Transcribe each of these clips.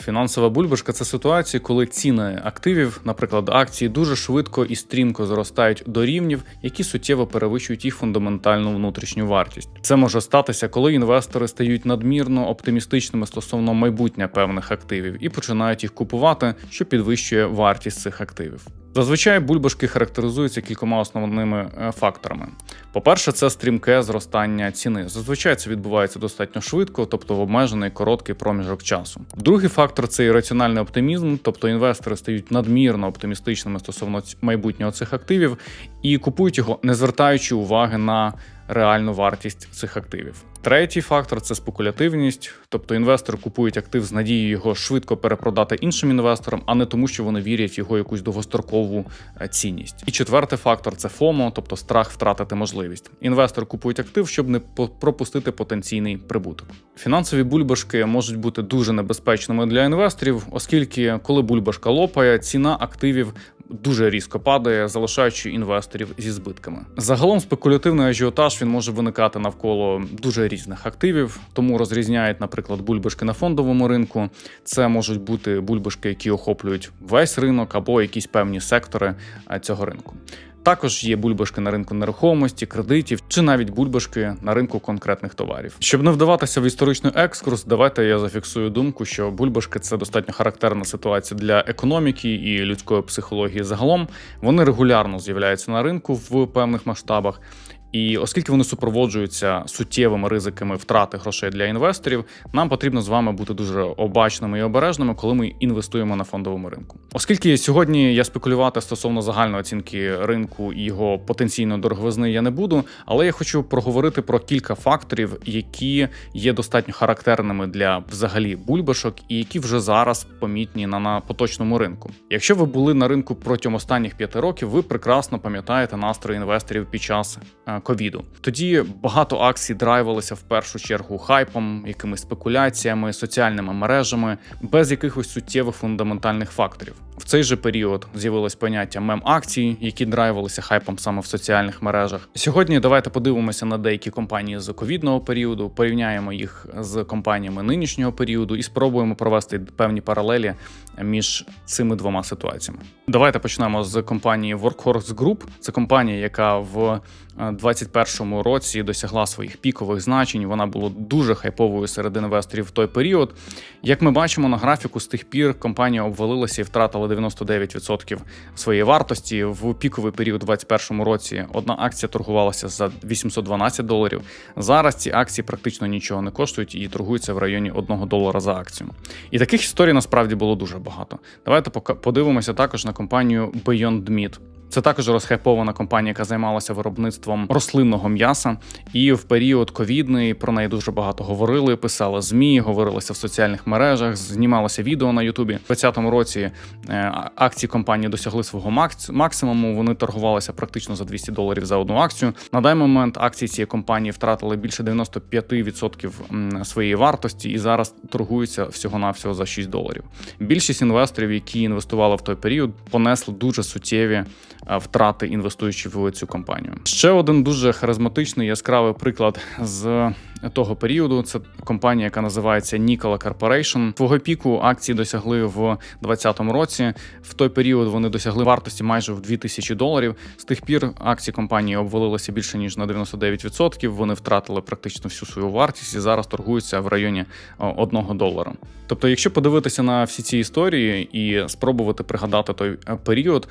Фінансова бульбашка це ситуація, коли ціни активів, наприклад, акції, дуже швидко і стрімко зростають до рівнів, які суттєво перевищують їх фундаментальну внутрішню вартість. Це може статися, коли інвестори стають надмірно оптимістичними стосовно майбутня певних активів і починають їх купувати, що підвищує вартість цих активів. Зазвичай бульбашки характеризуються кількома основними е, факторами. По-перше, це стрімке зростання ціни. Зазвичай це відбувається достатньо швидко, тобто в обмежений короткий проміжок часу. Другий фактор це ірраціональний оптимізм, тобто інвестори стають надмірно оптимістичними стосовно майбутнього цих активів і купують його, не звертаючи уваги на реальну вартість цих активів. Третій фактор це спекулятивність, тобто інвестори купують актив з надією його швидко перепродати іншим інвесторам, а не тому, що вони вірять в його якусь довгострокову е, цінність. І четвертий фактор це ФОМО, тобто страх втратити можливість. Інвестор купують актив, щоб не пропустити потенційний прибуток. Фінансові бульбашки можуть бути дуже небезпечними для інвесторів, оскільки коли бульбашка лопає, ціна активів дуже різко падає, залишаючи інвесторів зі збитками. Загалом спекулятивний ажіотаж він може виникати навколо дуже різних активів, тому розрізняють, наприклад, бульбашки на фондовому ринку. Це можуть бути бульбашки, які охоплюють весь ринок або якісь певні сектори цього ринку. Також є бульбашки на ринку нерухомості, кредитів чи навіть бульбашки на ринку конкретних товарів. Щоб не вдаватися в історичний екскурс, давайте я зафіксую думку, що бульбашки це достатньо характерна ситуація для економіки і людської психології загалом. Вони регулярно з'являються на ринку в певних масштабах. І оскільки вони супроводжуються суттєвими ризиками втрати грошей для інвесторів, нам потрібно з вами бути дуже обачними і обережними, коли ми інвестуємо на фондовому ринку. Оскільки сьогодні я спекулювати стосовно загальної оцінки ринку і його потенційної дороговизни я не буду, але я хочу проговорити про кілька факторів, які є достатньо характерними для взагалі бульбашок, і які вже зараз помітні на, на поточному ринку. Якщо ви були на ринку протягом останніх п'яти років, ви прекрасно пам'ятаєте настрої інвесторів під час е, ковіду. Тоді багато акцій драйвалися в першу чергу хайпом, якимись спекуляціями, соціальними мережами, без якихось суттєвих фундаментальних факторів. В цей же період з'явилось поняття мем-акцій, які драйвалися хайпом саме в соціальних мережах. Сьогодні давайте подивимося на деякі компанії з ковідного періоду, порівняємо їх з компаніями нинішнього періоду і спробуємо провести певні паралелі між цими двома ситуаціями. Давайте почнемо з компанії Workhorse Group. Це компанія, яка в 2021 році досягла своїх пікових значень. Вона була дуже хайповою серед інвесторів в той період. Як ми бачимо на графіку, з тих пір компанія обвалилася і втратила 99% своєї вартості. В піковий період у 2021 році одна акція торгувалася за 812 доларів. Зараз ці акції практично нічого не коштують і торгуються в районі 1 долара за акцію. І таких історій насправді було дуже багато. Давайте подивимося також на компанію Beyond Meat. Це також розхайпована компанія, яка займалася виробництвом рослинного м'яса. І в період ковідний про неї дуже багато говорили, писали змі, говорилося в соціальних мережах, знімалося відео на Ютубі. У 2020 році е, акції компанії досягли свого максимуму. Вони торгувалися практично за 200 доларів за одну акцію. На даний момент акції цієї компанії втратили більше 95% м, своєї вартості і зараз торгуються всього навсього за 6 доларів. Більшість інвесторів, які інвестували в той період, понесли дуже суттєві втрати, інвестуючи в цю компанію. Ще один дуже харизматичний яскравий приклад з того періоду. Це компанія, яка називається Nikola Corporation. Свого піку акції досягли в 2020 році. В той період вони досягли вартості майже в 2000 доларів. З тих пір акції компанії обвалилися більше ніж на 99%. Вони втратили практично всю свою вартість і зараз торгуються в районі 1 долара. Тобто, якщо подивитися на всі ці історії і спробувати пригадати той е, період.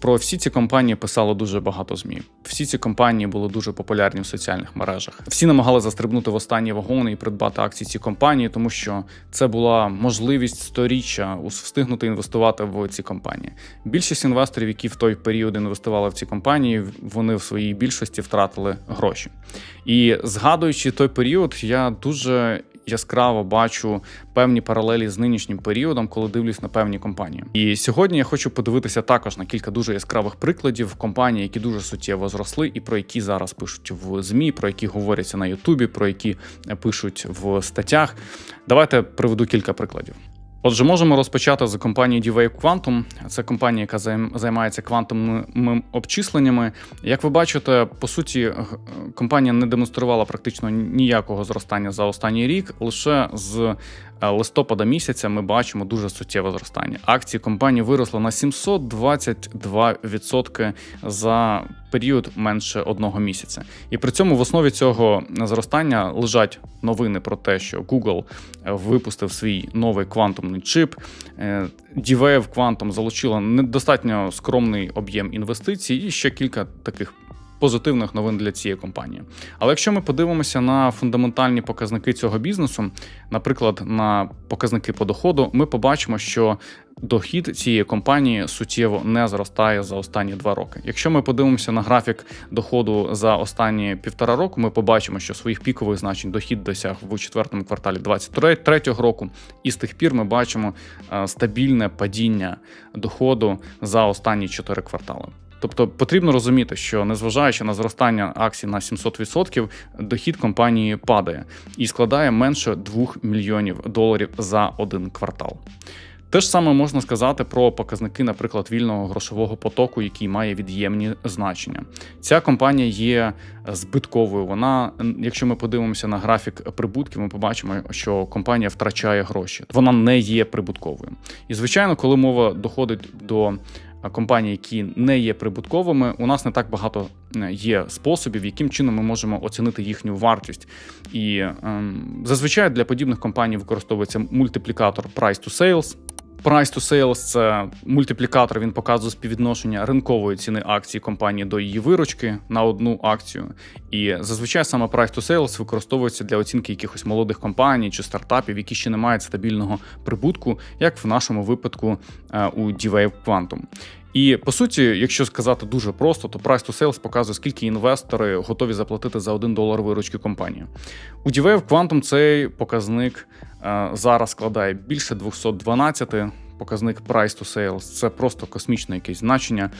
Про всі ці компанії писало дуже багато змі. Всі ці компанії були дуже популярні в соціальних мережах. Всі намагали застрибнути в останні вагони і придбати акції ці компанії, тому що це була можливість сторіччя встигнути інвестувати в ці компанії. Більшість інвесторів, які в той період інвестували в ці компанії, вони в своїй більшості втратили гроші. І згадуючи той період, я дуже яскраво бачу певні паралелі з нинішнім періодом, коли дивлюсь на певні компанії. І сьогодні я хочу подивитися також на кілька дуже яскравих прикладів компаній, які дуже суттєво зросли, і про які зараз пишуть в змі, про які говоряться на Ютубі, про які пишуть в статтях. Давайте приведу кілька прикладів. Отже, можемо розпочати з компанії D-Wave Quantum. Це компанія, яка займається квантовими обчисленнями. Як ви бачите, по суті, компанія не демонструвала практично ніякого зростання за останній рік. Лише з е, листопада місяця ми бачимо дуже суттєве зростання. Акції компанії виросли на 722% за період менше одного місяця. І при цьому в основі цього зростання лежать новини про те, що Google е, випустив свій новий квантумний чип. Е, DVF Quantum залучила недостатньо скромний об'єм інвестицій і ще кілька таких. Позитивних новин для цієї компанії. Але якщо ми подивимося на фундаментальні показники цього бізнесу, наприклад, на показники по доходу, ми побачимо, що дохід цієї компанії суттєво не зростає за останні два роки. Якщо ми подивимося на графік доходу за останні півтора року, ми побачимо, що своїх пікових значень дохід досяг в четвертому кварталі 2023 року, і з тих пір ми бачимо е, стабільне падіння доходу за останні чотири квартали. Тобто потрібно розуміти, що незважаючи на зростання акцій на 700%, дохід компанії падає і складає менше 2 мільйонів доларів за один квартал. Те ж саме можна сказати про показники, наприклад, вільного грошового потоку, який має від'ємні значення. Ця компанія є збитковою. Вона, якщо ми подивимося на графік прибутків, ми побачимо, що компанія втрачає гроші. Вона не є прибутковою. І звичайно, коли мова доходить до компаній, які не є прибутковими, у нас не так багато е, є способів, яким чином ми можемо оцінити їхню вартість. І ем, зазвичай для подібних компаній використовується мультиплікатор Price to Sales. Price to Sales – це мультиплікатор. Він показує співвідношення ринкової ціни акції компанії до її виручки на одну акцію. І зазвичай саме Price to Sales використовується для оцінки якихось молодих компаній чи стартапів, які ще не мають стабільного прибутку, як в нашому випадку е, у D-Wave Quantum. І по суті, якщо сказати дуже просто, то Price to Sales показує, скільки інвестори готові заплатити за 1 долар виручки компанії. У D-Wave Quantum цей показник е, зараз складає більше 212. Показник Price to Sales – це просто космічне якесь значення.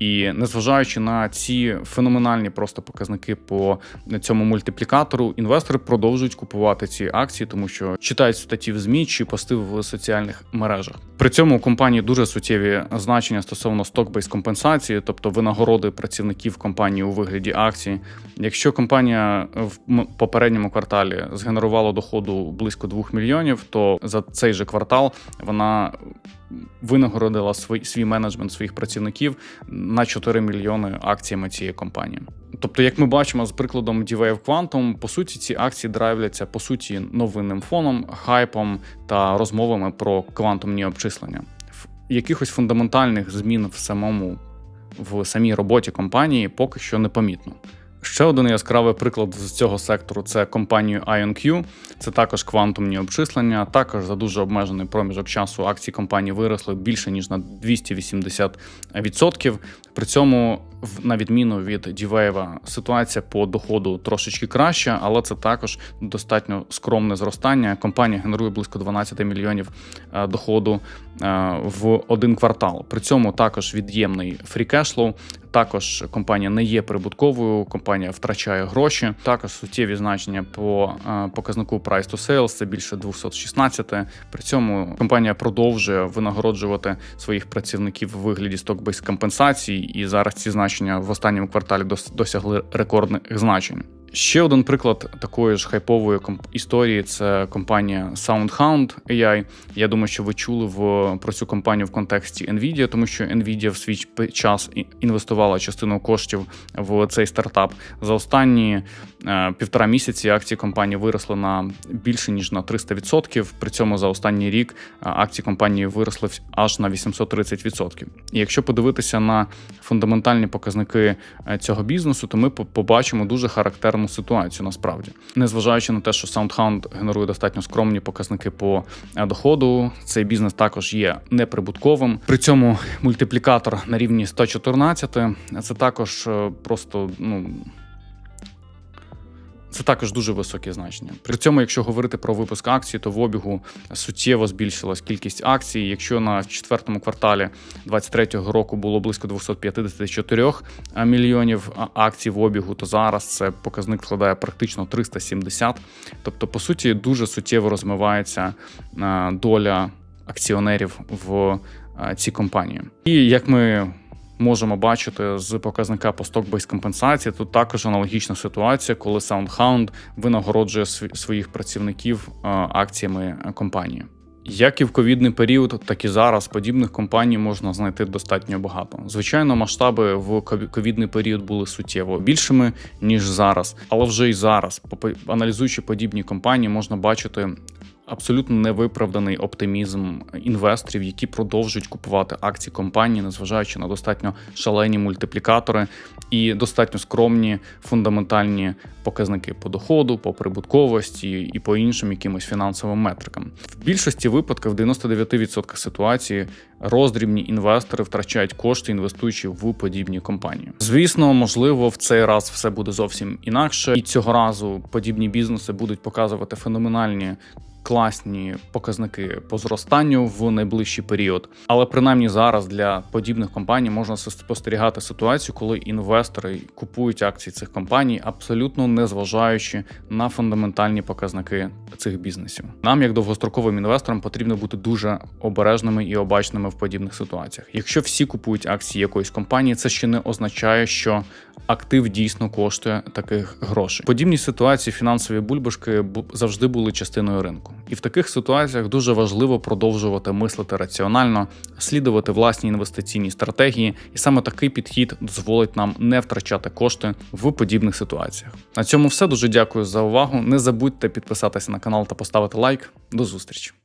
І незважаючи на ці феноменальні просто показники по цьому мультиплікатору, інвестори продовжують купувати ці акції, тому що читають статті в змі чи пости в соціальних мережах. При цьому у компанії дуже суттєві значення стосовно сток-бейс компенсації, тобто винагороди працівників компанії у вигляді акцій. Якщо компанія в попередньому кварталі згенерувала доходу близько 2 мільйонів, то за цей же квартал вона винагородила свій, свій менеджмент своїх працівників на 4 мільйони акціями цієї компанії. Тобто, як ми бачимо з прикладом D-Wave Quantum, по суті, ці акції драйвляться по суті новинним фоном, хайпом та розмовами про квантумні обчислення. Якихось фундаментальних змін в самому в самій роботі компанії поки що не помітно. Ще один яскравий приклад з цього сектору це компанію IonQ. Це також квантумні обчислення. Також за дуже обмежений проміжок часу акції компанії виросли більше ніж на 280%. При цьому, на відміну від D-Wave, ситуація по доходу трошечки краща, але це також достатньо скромне зростання. Компанія генерує близько 12 мільйонів е, доходу е, в один квартал. При цьому також від'ємний flow. Також компанія не є прибутковою, компанія втрачає гроші. Також суттєві значення по е, показнику Price to Sales – це більше 216. При цьому компанія продовжує винагороджувати своїх працівників у вигляді сток-бейс компенсацій, і зараз ці значення в останньому кварталі досягли рекордних значень. Ще один приклад такої ж хайпової історії це компанія SoundHound AI. Я думаю, що ви чули в про цю компанію в контексті Nvidia, тому що Nvidia в свій час інвестувала частину коштів в цей стартап. За останні півтора місяці акції компанії виросли на більше ніж на 300%. При цьому за останній рік е, акції компанії виросли аж на 830%. І якщо подивитися на фундаментальні показники е, цього бізнесу, то ми побачимо дуже характерну ситуацію насправді, незважаючи на те, що SoundHound генерує достатньо скромні показники по е, доходу. Цей бізнес також є неприбутковим. При цьому мультиплікатор на рівні 114 – це також е, просто ну. Це також дуже високе значення. При цьому, якщо говорити про випуск акцій, то в обігу суттєво збільшилась кількість акцій. Якщо на четвертому кварталі 2023 року було близько 254 мільйонів акцій в обігу, то зараз це показник складає практично 370. Тобто, по суті, дуже суттєво розмивається е, доля акціонерів в е, ці компанії. І як ми можемо бачити з показника по сток-бейс компенсації, тут також аналогічна ситуація, коли SoundHound винагороджує своїх працівників е, акціями е, компанії. Як і в ковідний період, так і зараз подібних компаній можна знайти достатньо багато. Звичайно, масштаби в ковідний період були суттєво більшими ніж зараз, але вже і зараз, аналізуючи подібні компанії, можна бачити абсолютно невиправданий оптимізм інвесторів, які продовжують купувати акції компанії, незважаючи на достатньо шалені мультиплікатори і достатньо скромні фундаментальні показники по доходу, по прибутковості і по іншим якимось фінансовим метрикам. В більшості випадків, в 99% ситуацій, роздрібні інвестори втрачають кошти, інвестуючи в подібні компанії. Звісно, можливо, в цей раз все буде зовсім інакше, і цього разу подібні бізнеси будуть показувати феноменальні. Класні показники по зростанню в найближчий період, але принаймні зараз для подібних компаній можна спостерігати ситуацію, коли інвестори купують акції цих компаній, абсолютно не зважаючи на фундаментальні показники цих бізнесів. Нам, як довгостроковим інвесторам, потрібно бути дуже обережними і обачними в подібних ситуаціях. Якщо всі купують акції якоїсь компанії, це ще не означає, що актив дійсно коштує таких грошей. Подібні ситуації фінансові бульбашки завжди були частиною ринку, і в таких ситуаціях дуже важливо продовжувати мислити раціонально, слідувати власні інвестиційні стратегії, і саме такий підхід дозволить нам не втрачати кошти в подібних ситуаціях. На цьому все дуже дякую за увагу. Не забудьте підписатися на канал та поставити лайк. До зустрічі!